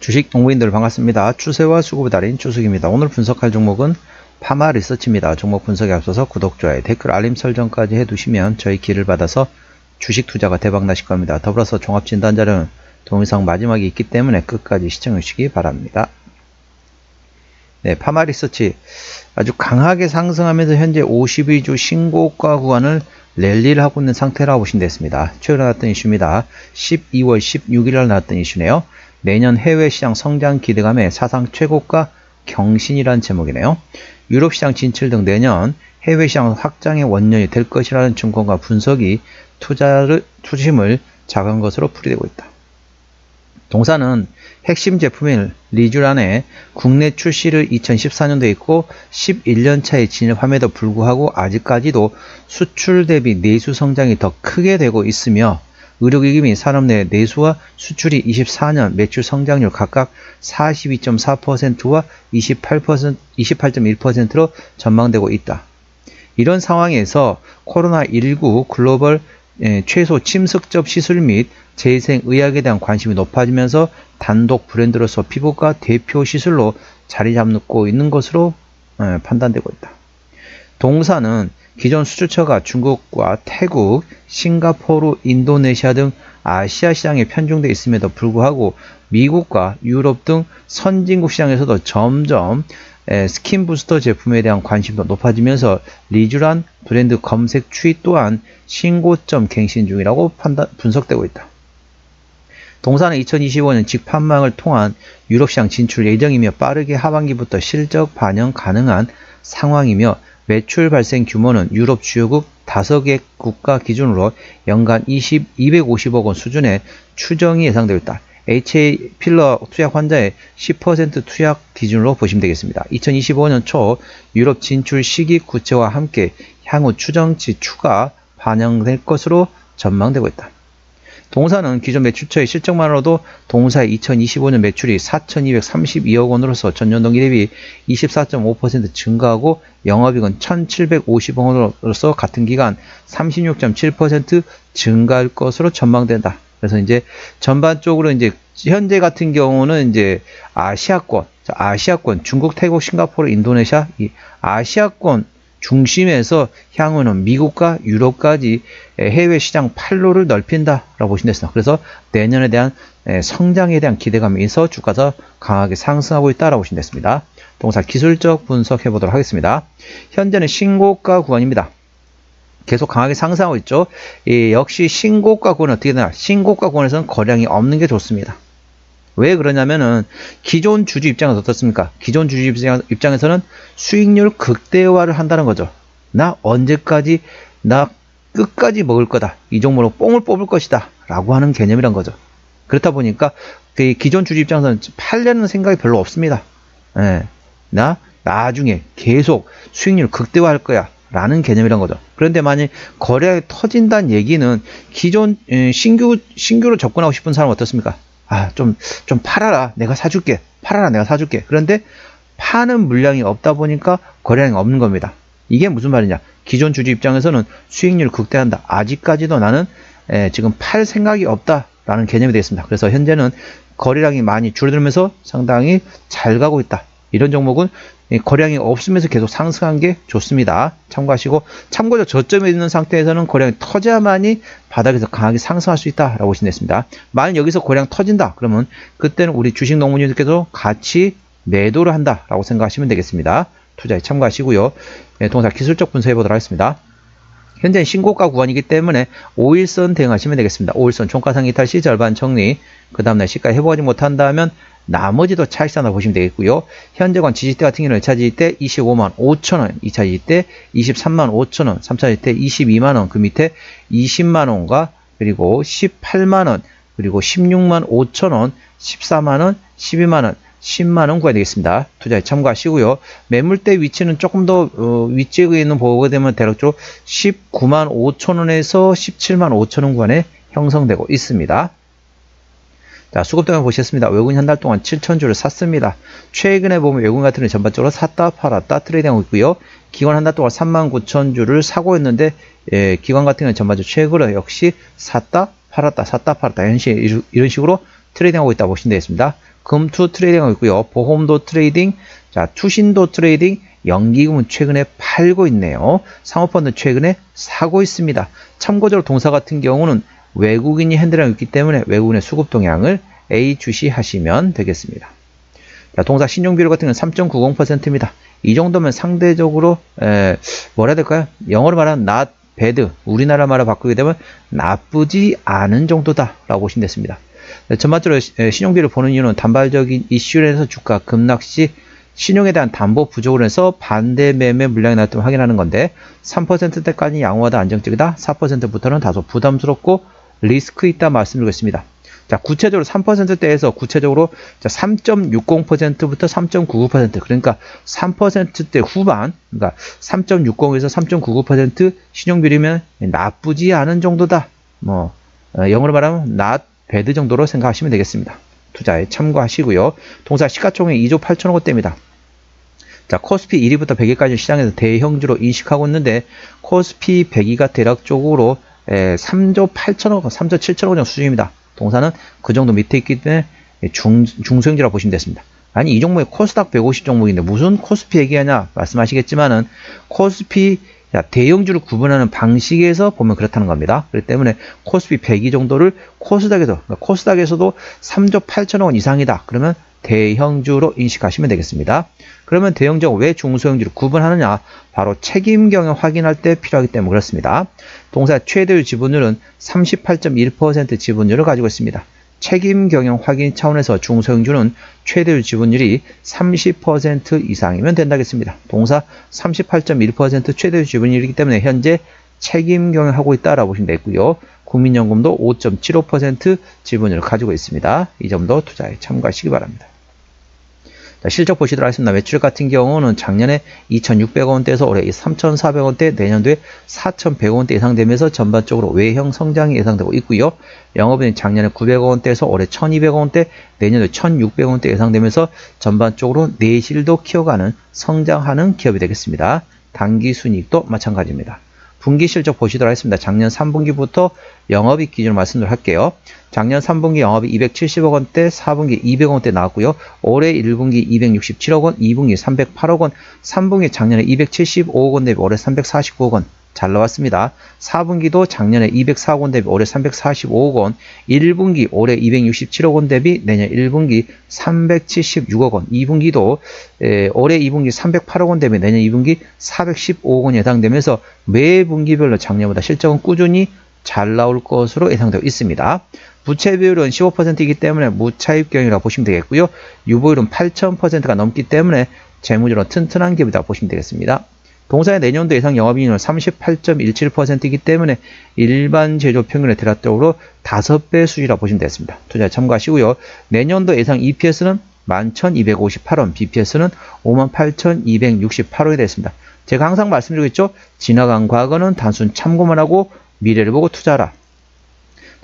주식 동부인들 반갑습니다. 추세와 수급의 달인 추석입니다. 오늘 분석할 종목은 파마 리서치입니다. 종목 분석에 앞서서 구독, 좋아요, 댓글, 알림 설정까지 해두시면 저희 길을 받아서 주식 투자가 대박 나실 겁니다. 더불어서 종합진단 자료는 동영상 마지막에 있기 때문에 끝까지 시청해 주시기 바랍니다. 네, 파마 리서치 아주 강하게 상승하면서 현재 52주 신고가 구간을 랠리를 하고 있는 상태라고 보시면 되겠습니다. 최근에 나왔던 이슈입니다. 12월 16일 날 나왔던 이슈네요. 내년 해외 시장 성장 기대감에 사상 최고가 경신이라는 제목이네요. 유럽 시장 진출 등 내년 해외 시장 확장의 원년이 될 것이라는 증권과 분석이 투자를 투심을 작은 것으로 풀이되고 있다. 동사는 핵심 제품인 리쥬란의 국내 출시를 2014년도에 있고 11년 차에 진입함에도 불구하고 아직까지도 수출 대비 내수 성장이 더 크게 되고 있으며 의료기기 및 산업 내 내수와 수출이 24년 매출 성장률 각각 42.4%와 28%, 28.1%로 전망되고 있다. 이런 상황에서 코로나19 글로벌 예, 최소 침습적 시술 및 재생의학에 대한 관심이 높아지면서 단독 브랜드로서 피부과 대표 시술로 자리 잡고 있는 것으로 예, 판단되고 있다. 동사는 기존 수출처가 중국과 태국, 싱가포르, 인도네시아 등 아시아 시장에 편중되어 있음에도 불구하고 미국과 유럽 등 선진국 시장에서도 점점 스킨 부스터 제품에 대한 관심도 높아지면서 리쥬란 브랜드 검색 추이 또한 신고점 갱신 중이라고 판단, 분석되고 있다. 동사는 2025년 직판망을 통한 유럽 시장 진출 예정이며 빠르게 하반기부터 실적 반영 가능한 상황이며 매출 발생 규모는 유럽 주요국 5개 국가 기준으로 연간 20, 250억 원 수준의 추정이 예상되고 있다. HA 필러 투약 환자의 10% 투약 기준으로 보시면 되겠습니다. 2025년 초 유럽 진출 시기 구체와 함께 향후 추정치 추가 반영될 것으로 전망되고 있다. 동사는 기존 매출처의 실적만으로도 동사의 2025년 매출이 4,232억 원으로서 전년 동기 대비 24.5% 증가하고 영업이익은 1,750억 원으로서 같은 기간 36.7% 증가할 것으로 전망된다. 그래서 이제 전반적으로 이제 현재 같은 경우는 이제 아시아권, 아시아권, 중국, 태국, 싱가포르, 인도네시아 이 아시아권 중심에서 향후는 미국과 유럽까지 해외 시장 판로를 넓힌다라고 보시면 되습니다. 그래서 내년에 대한 성장에 대한 기대감이 있어 주가가 강하게 상승하고 있다라고 보시면 되습니다. 동사 기술적 분석해 보도록 하겠습니다. 현재는 신고가 구간입니다. 계속 강하게 상승하고 있죠. 예, 역시 신고가 구간은 어떻게 되나? 신고가 구간에서는 거량이 없는 게 좋습니다. 왜 그러냐면은 기존 주주 입장에서 어떻습니까? 기존 주주 입장에서는 수익률 극대화를 한다는 거죠. 나 언제까지 나 끝까지 먹을 거다. 이 종목으로 뽕을 뽑을 것이다. 라고 하는 개념이란 거죠. 그렇다 보니까 그 기존 주주 입장에서는 팔려는 생각이 별로 없습니다. 예, 나 나중에 계속 수익률 극대화할 거야. 라는 개념이란 거죠. 그런데 만약 거래가 터진다는 얘기는 기존 신규 신규로 접근하고 싶은 사람은 어떻습니까? 아, 좀, 좀 팔아라. 내가 사줄게. 팔아라. 내가 사줄게. 그런데 파는 물량이 없다 보니까 거래량이 없는 겁니다. 이게 무슨 말이냐? 기존 주주 입장에서는 수익률 극대화한다. 아직까지도 나는 에, 지금 팔 생각이 없다 라는 개념이 되겠습니다. 그래서 현재는 거래량이 많이 줄어들면서 상당히 잘 가고 있다. 이런 종목은 거량이 없으면서 계속 상승한 게 좋습니다. 참고하시고 참고적 저점에 있는 상태에서는 거량이 터져야만이 바닥에서 강하게 상승할 수 있다라고 보시면 됩니다. 만약 여기서 거량 터진다 그러면 그때는 우리 주식 농문님들께서 같이 매도를 한다라고 생각하시면 되겠습니다. 투자에 참고하시고요. 네, 동사 기술적 분석해 보도록 하겠습니다. 현재 신고가 구간이기 때문에 5일선 대응하시면 되겠습니다. 5일선 종가상 이탈 시 절반 정리 그 다음날 시가 회복하지 못한다면 나머지도 차익산으로 보시면 되겠고요. 현재관 지지대 같은 경우는 1차 지지대 25만 5천원, 2차 지지대 23만 5천원, 3차 지지대 22만원, 그 밑에 20만원과 그리고 18만원, 그리고 16만 5천원, 14만원, 12만원, 10만원 구해야 되겠습니다. 투자에 참고하시고요. 매물대 위치는 조금 더 어, 위치에 있는 보게 되면 대략적으로 19만 5천원에서 17만 5천원 구간에 형성되고 있습니다. 자, 수급등을 보셨습니다. 외국인 한 달 동안 7천주를 샀습니다. 최근에 보면 외국인 같은 경우 전반적으로 샀다 팔았다 트레이딩하고 있고요. 기관 한 달 동안 3만 9천 주를 사고 있는데 예, 기관 같은 경우는 전반적으로 최근에 역시 샀다 팔았다 샀다 팔았다 이런, 식, 이런 식으로 트레이딩하고 있다고 보시면 되겠습니다. 금투 트레이딩하고 있고요. 보험도 트레이딩, 자 투신도 트레이딩, 연기금은 최근에 팔고 있네요. 상호펀드 최근에 사고 있습니다. 참고적으로 동사 같은 경우는 외국인이 핸들하고 있기 때문에 외국인의 수급 동향을 A 주시하시면 되겠습니다. 자, 동사 신용비율 같은 경우는 3.90%입니다. 이 정도면 상대적으로 에, 뭐라 해야 될까요? 영어로 말하면 not bad, 우리나라 말로 바꾸게 되면 나쁘지 않은 정도다라고 보시면 됐습니다. 네, 전반적으로 시- 에, 신용비를 보는 이유는 단발적인 이슈에서 주가 급락 시 신용에 대한 담보 부족으로 해서 반대 매매 물량이 나왔다면 확인하는 건데 3%대까지 양호하다 안정적이다 4%부터는 다소 부담스럽고 리스크 있다 말씀드리겠습니다. 자, 구체적으로 3%대에서 구체적으로 3.60%부터 3.99% 그러니까 3%대 후반 그러니까 3.60에서 3.99% 신용비리면 나쁘지 않은 정도다. 뭐 어, 영어로 말하면 not bad 정도로 생각하시면 되겠습니다. 투자에 참고하시고요. 동사 시가총액 2조 8천억 원대입니다. 자, 코스피 1위부터 100위까지 시장에서 대형주로 인식하고 있는데 코스피 100위가 대략적으로 에, 3조 8천억, 3조 7천억 원 수준입니다. 동사는 그 정도 밑에 있기 때문에 중, 중소형주라고 보시면 됐습니다. 아니 이 종목이 코스닥 150 종목인데 무슨 코스피 얘기하냐 말씀하시겠지만은 코스피 야, 대형주를 구분하는 방식에서 보면 그렇다는 겁니다. 그렇기 때문에 코스피 102 정도를 코스닥에서 그러니까 코스닥에서도 3조 8천억 원 이상이다. 그러면 대형주로 인식하시면 되겠습니다. 그러면 대형주가 왜 중소형주를 구분하느냐? 바로 책임 경영 확인할 때 필요하기 때문에 그렇습니다. 동사 최대율 지분율은 38.1% 지분율을 가지고 있습니다. 책임 경영 확인 차원에서 중소형주는 최대율 지분율이 30% 이상이면 된다겠습니다. 동사 38.1% 최대율 지분율이기 때문에 현재 책임 경영하고 있다라고 보시면 되고요. 국민연금도 5.75% 지분율을 가지고 있습니다. 이 점도 투자에 참고하시기 바랍니다. 자, 실적 보시도록 하겠습니다. 매출 같은 경우는 작년에 2,600원대에서 올해 3,400원대, 내년도에 4,100원대 예상되면서 전반적으로 외형 성장이 예상되고 있고요. 영업이익 작년에 900원대에서 올해 1,200원대, 내년도에 1,600원대 예상되면서 전반적으로 내실도 키워가는 성장하는 기업이 되겠습니다. 당기 순이익도 마찬가지입니다. 분기 실적 보시도록 하겠습니다. 작년 3분기부터 영업이익 기준으로 말씀을 할게요. 작년 3분기 영업이 270억 원대, 4분기 200억 원대 나왔고요. 올해 1분기 267억 원, 2분기 308억 원, 3분기 작년에 275억 원 대비 올해 349억 원 잘 나왔습니다. 4분기도 작년에 204억 원 대비 올해 345억 원, 1분기 올해 267억 원 대비 내년 1분기 376억 원, 2분기도 에, 올해 2분기 308억 원 대비 내년 2분기 415억 원 예상되면서 매 분기별로 작년보다 실적은 꾸준히 잘 나올 것으로 예상되고 있습니다. 부채 비율은 15%이기 때문에 무차입 경이라고 보시면 되겠고요. 유보율은 8,000%가 넘기 때문에 재무적으로 튼튼한 기업이라고 보시면 되겠습니다. 동사의 내년도 예상 영업이익률은 38.17%이기 때문에 일반 제조 평균의 대략적으로 5배 수준이라고 보시면 되겠습니다. 투자에 참고하시고요. 내년도 예상 EPS는 11,258원, BPS는 58,268원이 되겠습니다. 제가 항상 말씀드리고 있죠. 지나간 과거는 단순 참고만 하고 미래를 보고 투자하라.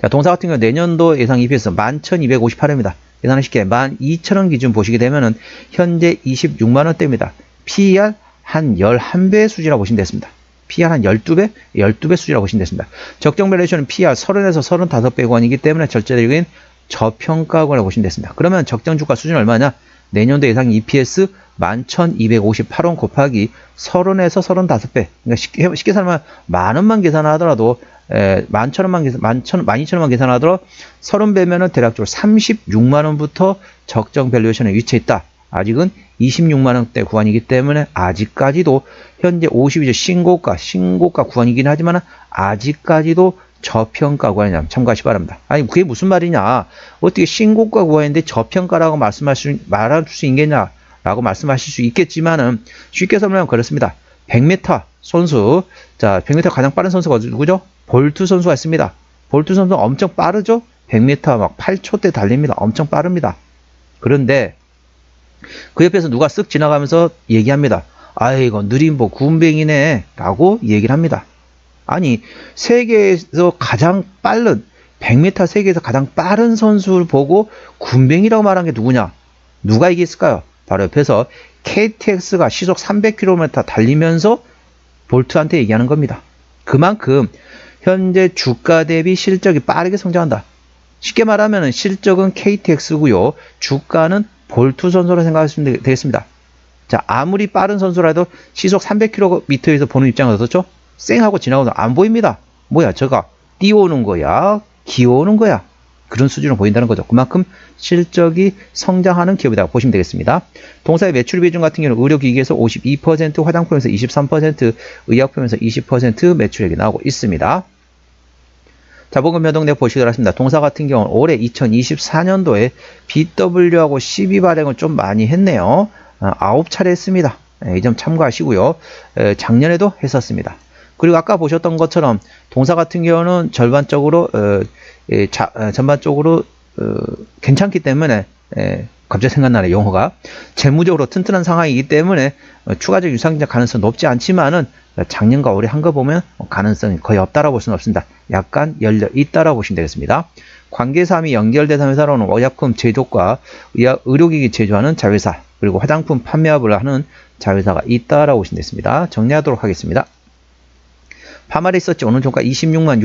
자, 동사 같은 경우 내년도 예상 EPS 11,258원입니다. 예상을 쉽게 12,000원 기준 보시게 되면은 현재 26만원대입니다. PER 한 11배 수준이라고 보시면 됐습니다. PR 한 12배? 12배 수준이라고 보시면 됐습니다. 적정 밸류에이션은 PR 30에서 35배 권이기 때문에 절대적인 저평가권이라고 보시면 됐습니다. 그러면 적정 주가 수준 얼마냐? 내년도 예상 EPS 11,258원 곱하기 30에서 35배. 그러니까 쉽게, 쉽게 설명 만 원만 계산하더라도 에, 만 천 원만 계산, 만 천, 만 이천 원만 계산하더라도 30배면은 대략적으로 36만 원부터 적정 밸류에이션에 위치해 있다. 아직은 26만 원대 구간이기 때문에 아직까지도 현재 52주 신고가 신고가 구간이긴 하지만 아직까지도 저평가 구간이냐 참고하시 기 바랍니다. 아니 그게 무슨 말이냐? 어떻게 신고가 구간인데 저평가라고 말씀할 수 말할 수 있겠냐라고 말씀하실 수 있겠지만은 쉽게 설명하면 그렇습니다. 100m 선수 자 100m 가장 빠른 선수가 누구죠? 볼트 선수가 있습니다. 볼트 선수 엄청 빠르죠? 100m 막 8초대 달립니다. 엄청 빠릅니다. 그런데 그 옆에서 누가 쓱 지나가면서 얘기합니다. 아이고 느림보 군뱅이네 라고 얘기를 합니다. 아니 세계에서 가장 빠른 100m 세계에서 가장 빠른 선수를 보고 군뱅이라고 말한 게 누구냐? 누가 얘기했을까요? 바로 옆에서 KTX가 시속 300km 달리면서 볼트한테 얘기하는 겁니다. 그만큼 현재 주가 대비 실적이 빠르게 성장한다. 쉽게 말하면 실적은 KTX고요. 주가는 볼트 선수로 생각하시면 되- 되겠습니다. 자, 아무리 빠른 선수라도 시속 300km에서 보는 입장에서 그렇죠? 쌩하고 지나고도 안 보입니다. 뭐야, 저가 뛰어오는 거야, 기어오는 거야. 그런 수준으로 보인다는 거죠. 그만큼 실적이 성장하는 기업이라고 보시면 되겠습니다. 동사의 매출 비중 같은 경우는 의료기기에서 52%, 화장품에서 23%, 의약품에서 20% 매출액이 나오고 있습니다. 자본금 변동내 보시도록 하겠습니다. 동사 같은 경우는 올해 2024년도에 BW하고 12 발행을 좀 많이 했네요. 아, 9차례 했습니다. 이 점 참고하시고요. 에, 작년에도 했었습니다. 그리고 아까 보셨던 것처럼 동사 같은 경우는 절반적으로 어, 예, 자, 어, 전반적으로 어, 괜찮기 때문에 예, 갑자기 생각나는 용어가 재무적으로 튼튼한 상황이기 때문에 어, 추가적 유상증자 가능성 높지 않지만은 작년과 올해 한 거 보면 가능성이 거의 없다라고 볼 수는 없습니다. 약간 열려 있다라고 보시면 되겠습니다. 관계사항이 연결된 회사로는 의약품 제조과 의료기기 제조하는 자회사 그리고 화장품 판매업을 하는 자회사가 있다라고 보시면 되겠습니다. 정리하도록 하겠습니다. 파마리 있었지 오늘 종가 26만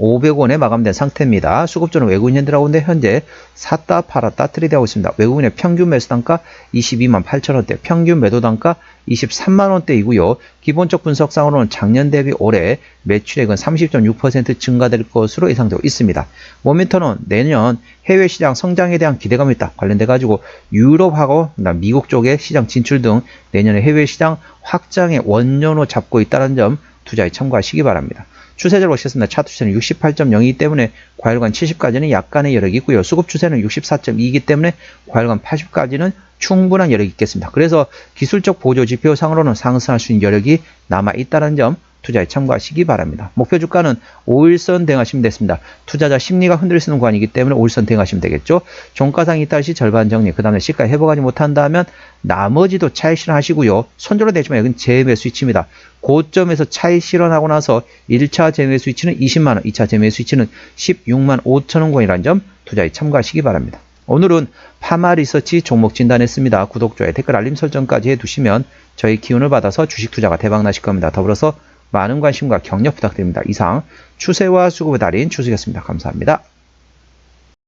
6,500원에 마감된 상태입니다. 수급주는 외국인이 들어오는데 현재 샀다 팔았다 트레이드하고 있습니다. 외국인의 평균 매수 단가 22만 8천원대, 평균 매도 단가 23만원대이고요. 기본적 분석상으로는 작년 대비 올해 매출액은 30.6% 증가될 것으로 예상되고 있습니다. 모멘터는 내년 해외 시장 성장에 대한 기대감이 있다. 관련돼 가지고 유럽하고 미국 쪽의 시장 진출 등 내년에 해외 시장 확장의 원년으로 잡고 있다는 점 투자에 참고하시기 바랍니다. 추세적으로 보셨습니다. 차트 추세는 68.0이기 때문에 과열관 70까지는 약간의 여력이 있고요. 수급 추세는 64.2이기 때문에 과열관 80까지는 충분한 여력이 있겠습니다. 그래서 기술적 보조 지표상으로는 상승할 수 있는 여력이 남아 있다는 점 투자에 참고하시기 바랍니다. 목표 주가는 5일선 대응하시면 됐습니다. 투자자 심리가 흔들릴 수 있는 구간이기 때문에 5일선 대응하시면 되겠죠. 종가상이 있다 시 절반 정리, 그 다음에 시가 회복하지 못한다면 나머지도 차익 실현하시고요. 손절은 되지만 여기는 재매 수 위치입니다. 고점에서 차익 실현하고 나서 1차 재매 수 위치는 20만원, 2차 재매 수 위치는 16만 5천원 권이라는 점 투자에 참고하시기 바랍니다. 오늘은 파마 리서치 종목 진단했습니다. 구독, 좋아요, 댓글 알림 설정까지 해두시면 저희 기운을 받아서 주식 투자가 대박 나실 겁니다. 더불어서 많은 관심과 격려 부탁드립니다. 이상 추세와 수급의 달인 추수였습니다. 감사합니다.